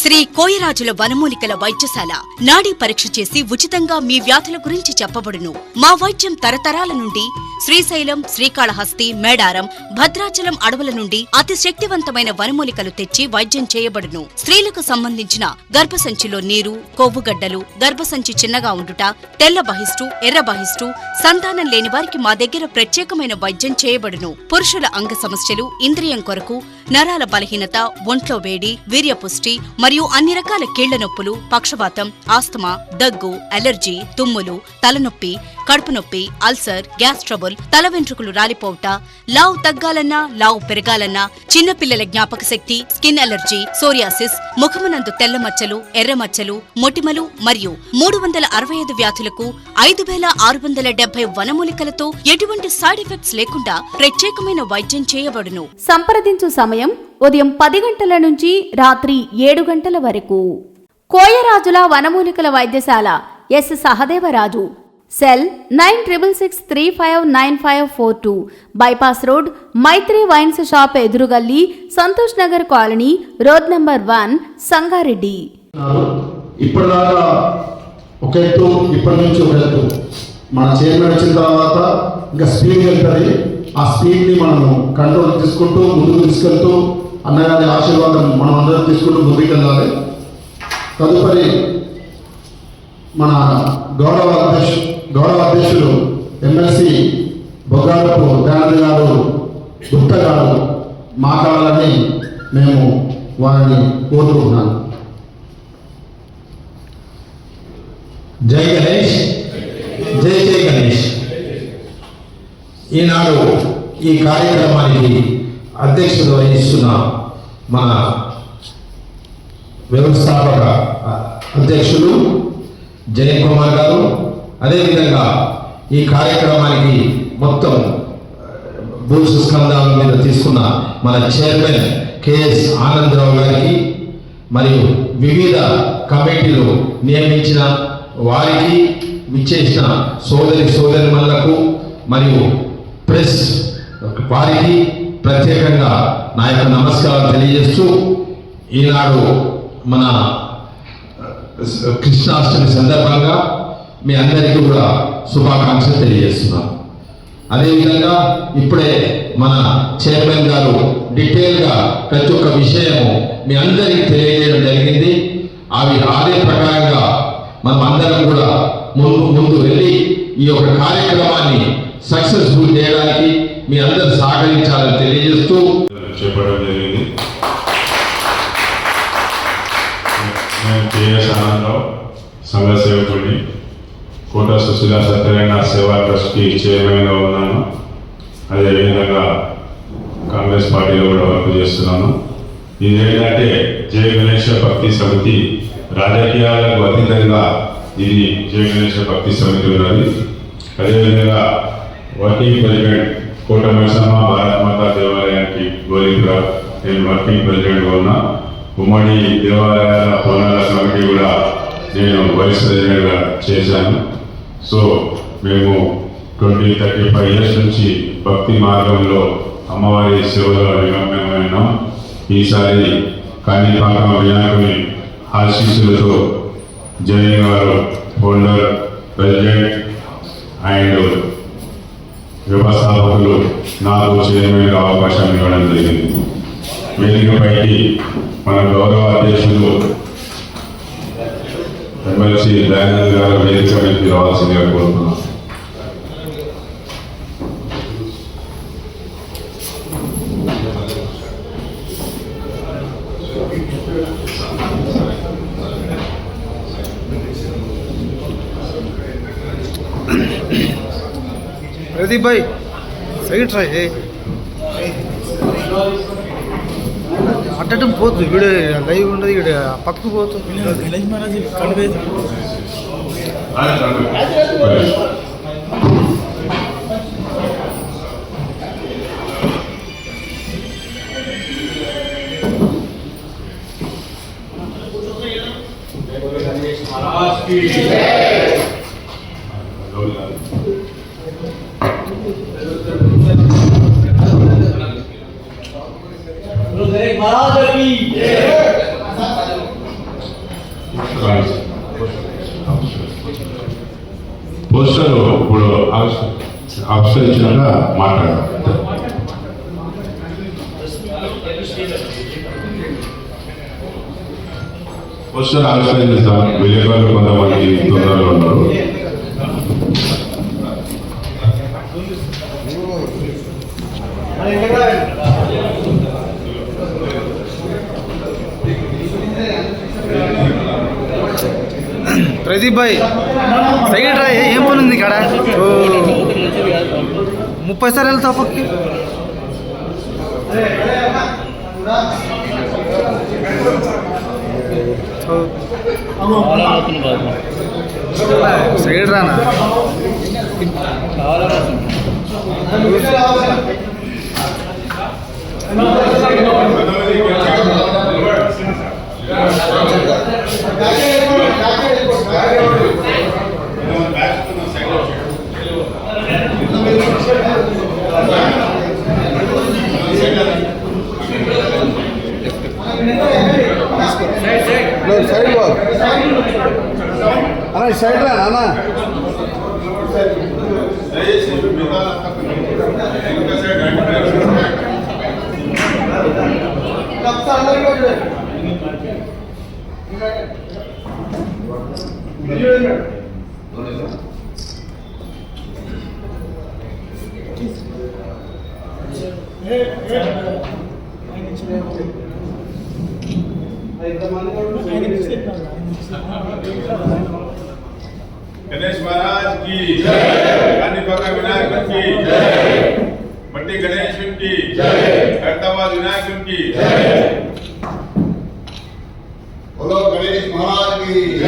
శ్రీ కోయరాజుల వనమూలికల వైద్యశాల నాడీ పరీక్ష చేసి ఉచితంగా మీ వ్యాధుల గురించి చెప్పబడును. మా వైద్యం తరతరాల నుండి శ్రీశైలం శ్రీకాళహస్తి మేడారం భద్రాచలం అడవుల నుండి అతి శక్తివంతమైన వనమూలికలు తెచ్చి వైద్యం చేయబడును. స్త్రీలకు సంబంధించిన గర్భసంచిలో నీరు కొవ్వుగడ్డలు గర్భసంచి చిన్నగా ఉండుట తెల్ల బహిష్టు ఎర్ర బహిష్టు సంతానం లేని వారికి మా దగ్గర ప్రత్యేకమైన వైద్యం చేయబడును. పురుషుల అంగ సమస్యలు ఇంద్రియం కొరకు నరాల బలహీనత ఒంట్లో వేడి వీర్యపుష్టి మరియు అన్ని రకాల కీళ్ళ నొప్పులు పక్షవాతం ఆస్తమా దగ్గు అలర్జీ తుమ్ములు తలనొప్పి కడుపు నొప్పి అల్సర్ గ్యాస్ ట్రబుల్ తల వెంట్రుకలు రాలిపోవుట లావు తగ్గాలన్నా లావు పెరగాలన్నా చిన్నపిల్లల జ్ఞాపక శక్తి స్కిన్ అలర్జీ సోరియాసిస్ ముఖమునందు తెల్ల మచ్చలు ఎర్ర మచ్చలు మొటిమలు మరియు మూడు వందల అరవై ఐదు వ్యాధులకు ఐదు వేల ఆరు వందల డెబ్బై వనమూలికలతో ఎటువంటి సైడ్ ఎఫెక్ట్స్ లేకుండా ప్రత్యేకమైన వైద్యం చేయబడును. సంప్రదించు సమయం ఉదయం పది గంటల నుంచి రాత్రి ఏడు గంటల వరకు. కోయరాజుల వనమూలికల వైద్యశాల S Sahadevaraju. Cell nine triple six three five nine five four two. Bypass road Maitri wines shop ఎదురుగల్లి Santosh Nagar colony road number one Sangareddy. ఇప్పటిదాకా ఒక ఎత్తు ఇప్పటి నుంచి ఒక ఎత్తు మన చైర్మన్ వచ్చిన తర్వాత ఇంకా స్పీడ్ వెళ్తుంది. ఆ స్పీడ్ని మనము కంట్రోల్ తీసుకుంటూ ముందుకు తీసుకెళ్తూ అన్నగారి ఆశీర్వాదం మనం అందరం తీసుకుంటూ ముందుకెళ్ళాలి తదుపరి మన గౌరవ అధ్యక్ష గౌరవ అధ్యక్షులు ఎమ్మెల్సీ బొగ్గాడపు దయానంద్ గారు గుప్త గారు మాట్లాడాలని మేము వారిని కోరుకుంటున్నాను జై గణేష్. జై జై గణేష్. ఈనాడు ఈ కార్యక్రమానికి అధ్యక్షత వహిస్తున్న మన వ్యవస్థాపక అధ్యక్షులు జయన్ కుమార్ గారు. అదేవిధంగా ఈ కార్యక్రమానికి మొత్తం భూసు స్కందాల మీద తీసుకున్న మన చైర్మన్ కెఎస్ ఆనందరావు గారికి మరియు వివిధ కమిటీలు నియమించిన వారికి విచ్చేసిన సోదరి సోదరిమణులకు మరియు ప్రెస్ వారికి ప్రత్యేకంగా నా యొక్క నమస్కారం తెలియజేస్తూ ఈనాడు మన కృష్ణాష్టమి సందర్భంగా మీ అందరికీ కూడా శుభాకాంక్షలు తెలియజేస్తున్నాను. అదేవిధంగా ఇప్పుడే మన చైర్మన్ గారు డీటెయిల్గా ప్రతి ఒక్క విషయము మీ అందరికీ తెలియజేయడం జరిగింది. అవి అదే ప్రకారంగా మనం అందరం కూడా ముందు ముందు వెళ్ళి ఈ యొక్క కార్యక్రమాన్ని సక్సెస్ఫుల్ చేయడానికి మీ అందరూ సహకరించాలని తెలియజేస్తూ చెప్పడం జరిగింది. నేను కేఎస్ ఆనందరావు సంఘ సేవకుడిని. కోట సుశీల సత్యనారాయణ సేవా ట్రస్ట్కి చైర్మన్గా ఉన్నాను. అదేవిధంగా కాంగ్రెస్ పార్టీలో కూడా వర్క్ చేస్తున్నాను. ఇది ఏంటంటే జయ గణేష భక్తి సమితి రాజకీయాలకు అతీతంగా ఇది జయ గణేష భక్తి సమితి ఉన్నది. అదేవిధంగా వర్కింగ్ ప్రెసిడెంట్ కోట మైసమ్మ భారత మాతా దేవాలయానికి గోలిపురా నేను వర్కింగ్ ప్రెసిడెంట్గా ఉన్నా ఉమ్మడి దేవాలయాల పనుల కమిటీ కూడా నేను వైస్ ప్రెసిడెంట్గా చేశాను. సో మేము ట్వంటీ థర్టీ ఫైవ్ ఇయర్స్ నుంచి భక్తి మార్గంలో అమ్మవారి సేవలో నిమగ్నమైనాం. ఈసారి కాణిపాకం వినాయకుని ఆశీస్సులతో జైన్ గారు హోల్డర్ ప్రెసిడెంట్ అండ్ వ్యవస్థాపకులు నాకు చైర్మన్గా అవకాశం ఇవ్వడం జరిగింది. వేదికపైకి మన గౌరవ అధ్యక్షులు ఎమ్మెల్సీ దయానంద్ గారు వేదిక వేదికపైకి రావాల్సిందిగా కోరుతున్నాం. Thank भाई సైడ్ రాయ్ అట్టడం పోతుంది వీడియో లైవ్ ఉండదు ఇక్కడ పక్కకు పోతుంది గణేష్ మహారాజ్ పోస్టర్ ఇప్పుడు ఆవిష్క- ఆవిష్కరించినాక మాట్లాడదాం. పోస్టర్ ఆవిష్కరించాం విలేకరులు కొంతమంది తొందరలో ఉన్నారు. ప్రదీప్ భాయ్ సైడ్ రా ఏం పని ఉంది ఇక్కడ? ముప్పై సార్లు వెళ్తా పక్కకి సైడ్ రానా? సైడ్ అన్న సైడ్ రా అన్న गणेश महाराज की जय। बाबा विनायक की जय। मट्टी गणेश की जय। खैरताबाद विनायक की जय। बोलो गणेश महाराज की